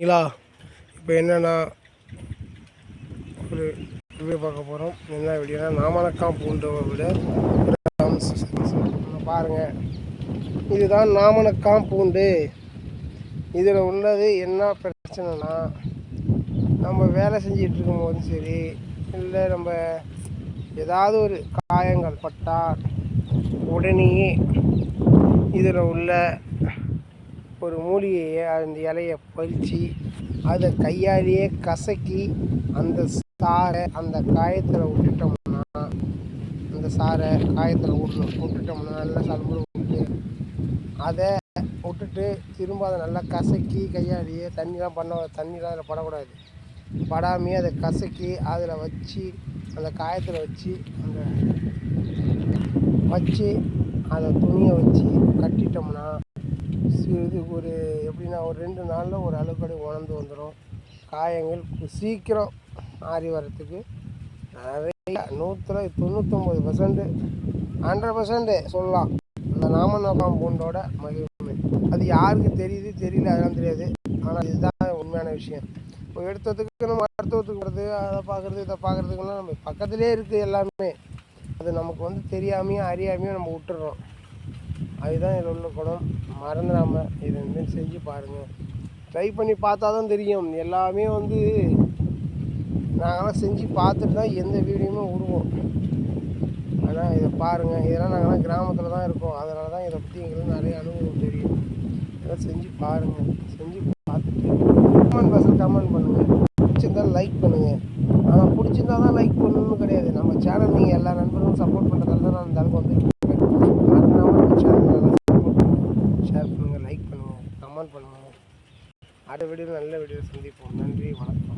நீலா இப்போ என்னென்னா ஒரு வீடியோ பார்க்க போகிறோம் என்ன வீடியோனா நாமணக்காம் பூண்டவை விட பாருங்கள் இதுதான் நாமனக்காம் பூண்டு. இதில் உள்ளது என்ன பிரச்சனைனா நம்ம வேலை செஞ்சிகிட்டு இருக்கும்போதும் சரி இல்லை நம்ம ஏதாவது ஒரு காயங்கள் பட்டால் உடனேயே இதில் உள்ள ஒரு மூலிகையை அந்த இலையை பறித்து அதை கையாலேயே கசக்கி அந்த சாரை அந்த காயத்தில் விட்டுட்டோம்னா அந்த சாரை காயத்தில் விடணும் விட்டுட்டோம்னா நல்லா சலும்பு விட்டு அதை விட்டுட்டு திரும்ப அதை நல்லா கசக்கி கையாலேயே தண்ணிலாம் பண்ண தண்ணிலாம் அதில் படக்கூடாது. படாமையே அதை கசக்கி அதில் வச்சு அந்த காயத்தில் வச்சு அந்த வச்சு அதை துணியை வச்சு கட்டிட்டோம்னா இது ஒரு எப்படின்னா ஒரு ரெண்டு நாளில் ஒரு அழுக்கடி உணர்ந்து வந்துடும் காயங்கள் சீக்கிரம் ஆறி வர்றதுக்கு. நிறைய நூற்றுல தொண்ணூற்றொம்பது பர்சன்ட் ஹண்ட்ரட் பர்சன்ட் சொல்லலாம். இந்த நாமநோக்கம் பூண்டோட மகிமை அது யாருக்கு தெரியுது தெரியல அதெல்லாம் தெரியாது. ஆனால் இதுதான் உண்மையான விஷயம். இப்போ எடுத்ததுக்கு நம்ம மருத்துவத்துக்கு வர்றது அதை பார்க்குறது இதை பார்க்குறதுக்குலாம் நம்ம பக்கத்துலேயே இருக்குது எல்லாமே. அது நமக்கு வந்து தெரியாமையும் அறியாமையும் நம்ம விட்டுறோம். அதுதான் இதில் உள்ள குணம் மறந்துடாமல் இது வந்து செஞ்சு பாருங்கள் ட்ரை பண்ணி பார்த்தா தான் தெரியும். எல்லாமே வந்து நாங்களாம் செஞ்சு பார்த்துட்டு தான் எந்த வீடியோமே விடுவோம் ஆனால் இதை பாருங்கள் இதெல்லாம் நாங்களாம் கிராமத்தில் தான் இருக்கோம். அதனால தான் இதை பற்றி எங்களுக்கு நிறைய அனுபவம் தெரியும். இதெல்லாம் செஞ்சு பாருங்கள் செஞ்சு பார்த்துட்டு கமெண்ட் பாக்ஸில் கமெண்ட் பண்ணுங்கள் பிடிச்சிருந்தா லைக் பண்ணுங்கள் ஆனால் பிடிச்சிருந்தா தான் லைக் பண்ணணும்னு கிடையாது. நம்ம சேனல் நீங்கள் எல்லா நண்பர்களும் சப்போர்ட் பண்ணுறதால தான் நான் இந்த அளவுக்கு வந்து மறக்காம நம்ம சேனல் நல்லா சப்போர்ட் பண்ணுங்கள் ஷேர் பண்ணுங்கள் லைக் பண்ணுங்கள் கமெண்ட் பண்ணுங்கள் அடுத்த வீடியோ நல்ல வீடியோ சந்திப்போம். நன்றி வணக்கம்.